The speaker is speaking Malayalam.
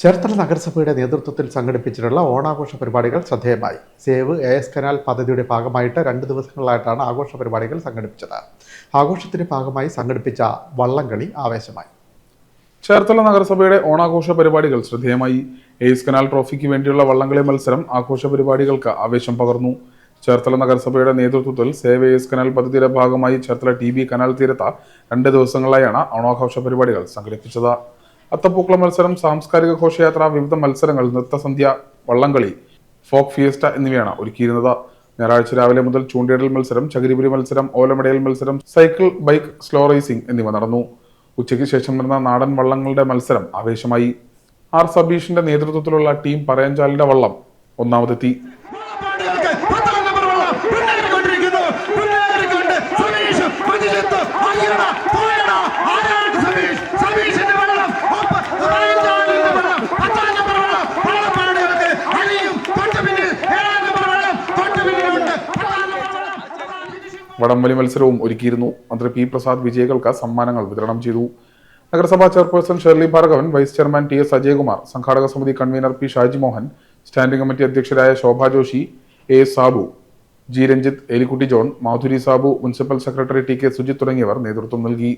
ചേർത്തല നഗരസഭയുടെ നേതൃത്വത്തിൽ സംഘടിപ്പിച്ചിട്ടുള്ള ഓണാഘോഷ പരിപാടികൾ ശ്രദ്ധേയമായി. സേവ് എ എസ് കനാൽ പദ്ധതിയുടെ ഭാഗമായിട്ട് രണ്ട് ദിവസങ്ങളിലായിട്ടാണ് ആഘോഷ പരിപാടികൾ സംഘടിപ്പിച്ചത്. ആഘോഷത്തിന്റെ ഭാഗമായി സംഘടിപ്പിച്ച വള്ളംകളി ആവേശമായി. ചേർത്തല നഗരസഭയുടെ ഓണാഘോഷ പരിപാടികൾ ശ്രദ്ധേയമായി. എയ്സ് കനാൽ ട്രോഫിക്ക് വേണ്ടിയുള്ള വള്ളംകളി മത്സരം ആഘോഷ പരിപാടികൾക്ക് ആവേശം പകർന്നു. ചേർത്തല നഗരസഭയുടെ നേതൃത്വത്തിൽ സേവ് എയ്സ് കനാൽ പദ്ധതിയുടെ ഭാഗമായി ചേർത്തല ടി ബി കനാൽ തീരത്ത രണ്ട് ദിവസങ്ങളിലായാണ് ഓണാഘോഷ പരിപാടികൾ സംഘടിപ്പിച്ചത്. അത്തപ്പൂക്കള മത്സരം സാംസ്കാരിക ഘോഷയാത്ര വിവിധ മത്സരങ്ങൾ നൃത്തസന്ധ്യ വള്ളംകളി ഫോക്ക് ഫിയസ്റ്റ എന്നിവയാണ് ഒരുക്കിയിരുന്നത്. ഞായറാഴ്ച രാവിലെ മുതൽ ചൂണ്ടയിടൽ മത്സരം ചകിരിപുരി മത്സരം ഓലമടയൽ മത്സരം സൈക്കിൾ ബൈക്ക് സ്ലോ റേസിംഗ് എന്നിവ നടന്നു. ഉച്ചയ്ക്ക് ശേഷം നടന്ന നാടൻ വള്ളങ്ങളുടെ മത്സരം ആവേശമായി. ആർ സബീഷിന്റെ നേതൃത്വത്തിലുള്ള ടീം പറയഞ്ചാലിന്റെ വള്ളം ഒന്നാമതെത്തി. വടംവലി മത്സരവും ഒരുക്കിയിരുന്നു. മന്ത്രി പി പ്രസാദ് വിജയികൾക്ക് സമ്മാനങ്ങൾ വിതരണം ചെയ്തു. നഗരസഭാ chairperson Shirley Bhargavan vice chairman T S Ajayakumar സംഘാടക സമിതി convener P Shaji Mohan standing committee അധ്യക്ഷരായ Shobha Joshi A S Sabu G Ranjith Elikutty John Madhuri Sabu municipal secretary T K Sujith തുടങ്ങിയവർ നേതൃത്വം നൽകി.